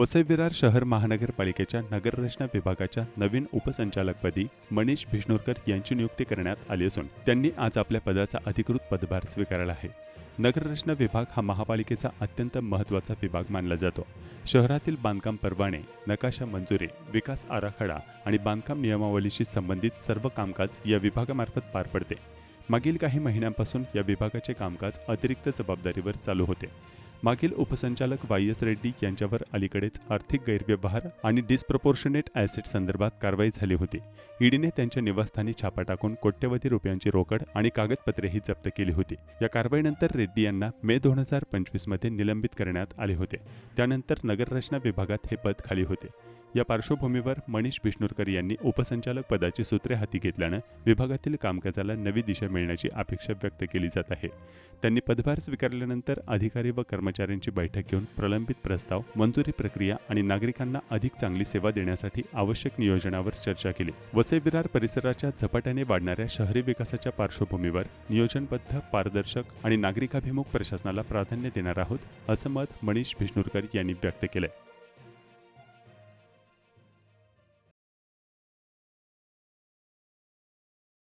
वसई विरार शहर महानगरपालिकेच्या नगररचना विभागाच्या नवीन उपसंचालकपदी मनीष भिष्णोरकर यांची नियुक्ती करण्यात आली असून त्यांनी आज आपल्या पदाचा अधिकृत पदभार स्वीकारला आहे. नगररचना विभाग हा महापालिकेचा अत्यंत महत्त्वाचा विभाग मानला जातो. शहरातील बांधकाम परवाने नकाशा मंजुरी विकास आराखडा आणि बांधकाम नियमावलीशी संबंधित सर्व कामकाज या विभागामार्फत पार पडते. मागील काही महिन्यांपासून या विभागाचे कामकाज अतिरिक्त जबाबदारीवर चालू होते. मागील उपसंचालक वाय एस रेड्डी यांच्यावर अलीकडेच आर्थिक गैरव्यवहार आणि डिस्प्रपोर्शनेट ॲसेट संदर्भात कारवाई झाली होती. ईडीने त्यांच्या निवासस्थानी छापा टाकून कोट्यवधी रुपयांची रोकड आणि कागदपत्रेही जप्त केली होती. या कारवाईनंतर रेड्डी यांना मे दोन हजार पंचवीसमध्ये निलंबित करण्यात आले होते. त्यानंतर नगररचना विभागात हे पद खाली होते. या पार्श्वभूमीवर मनीष विष्णुरकर यांनी उपसंचालक पदाची सूत्रे हाती घेतल्यानं विभागातील कामकाजाला नवी दिशा मिळण्याची अपेक्षा व्यक्त केली जात आहे. त्यांनी पदभार स्वीकारल्यानंतर अधिकारी व कर्मचाऱ्यांची बैठक घेऊन प्रलंबित प्रस्ताव मंजुरी प्रक्रिया आणि नागरिकांना अधिक चांगली सेवा देण्यासाठी आवश्यक नियोजनावर चर्चा केली. वसई विरार परिसराच्या झपाट्याने वाढणाऱ्या शहरी विकासाच्या पार्श्वभूमीवर नियोजनबद्ध पारदर्शक आणि नागरिकाभिमुख प्रशासनाला प्राधान्य देणार आहोत असं मत मनीष भिष्णुरकर यांनी व्यक्त केलंय.